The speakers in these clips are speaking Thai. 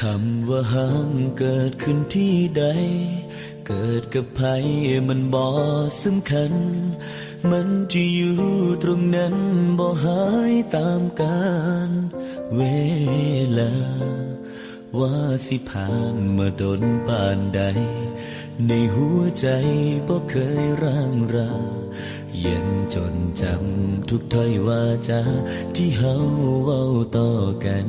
คำว่าห่างเกิดขึ้นที่ใด เกิดกับใครมันบ่สำคัญ มันจะอยู่ตรงนั้นบ่หายตามกาลเวลา ว่าสิผ่านมาดนปานใด ในหัวใจบ่เคยร่างรายังจนจำทุกถ้อยวาจาที่เฮาเว้าต่อกัน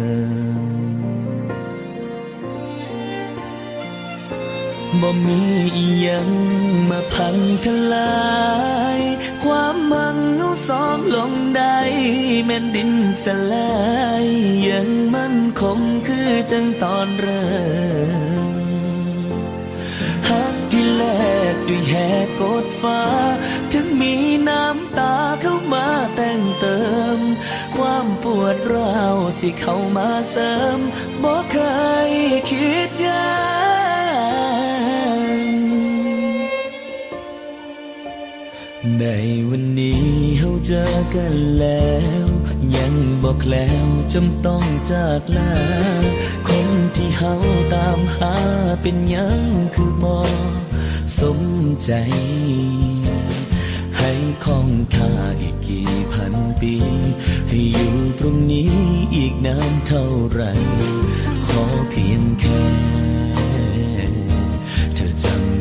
บ่มีอีหยังมาพังทลาย ความมังเอาสองลงได้แม่นดินสลายยังมั่นคงคือจังตอนเริ่มหักที่แลกด้วยแหกกดฟ้า ถึงมีน้ำตาเข้ามาแต่งเติม ความปวดร้าวสิเข้ามาเสริมบ่เคยคิดอยา ในวันนี้เฮาเจอกันแล้ว ยังบอกแล้วจำต้องจากลาคนที่เฮาตามหาเป็นยังคือบ่สมใจ ให้คองท่าอีกกี่พันปี ให้อยู่ตรงนี้อีกนานเท่าไหรขอเพียงแค่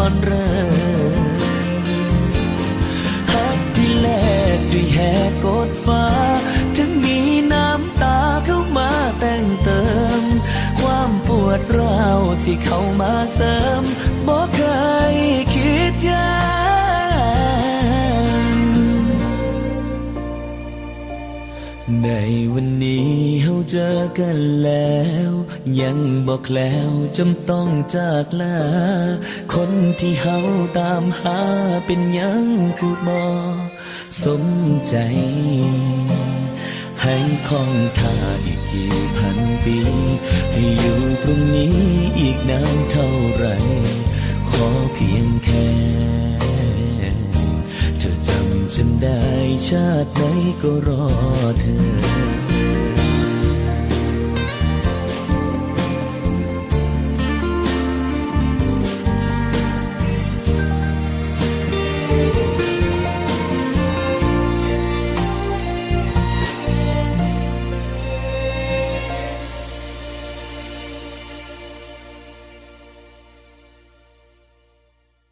อนเริ่มหักที่แลกด้วยแหกกดฟ้า ถึงมีน้ำตาเข้ามาแต่งเติม ความปวดร้าวสิเข้ามาเสริมบ่เคยคิดยางในวันนี้เฮาเจอกันแล้ว ยังบอกแล้วจำต้องจากลา คนที่เฮาตามหาเป็นยังคือบ่สมใจ ให้คองท่าอีกกี่พันปี ให้อยู่ตรงนี้อีกนานเท่าไหรขอเพียงแค่ เธอจำฉันได้ชาติไหนก็รอเธอ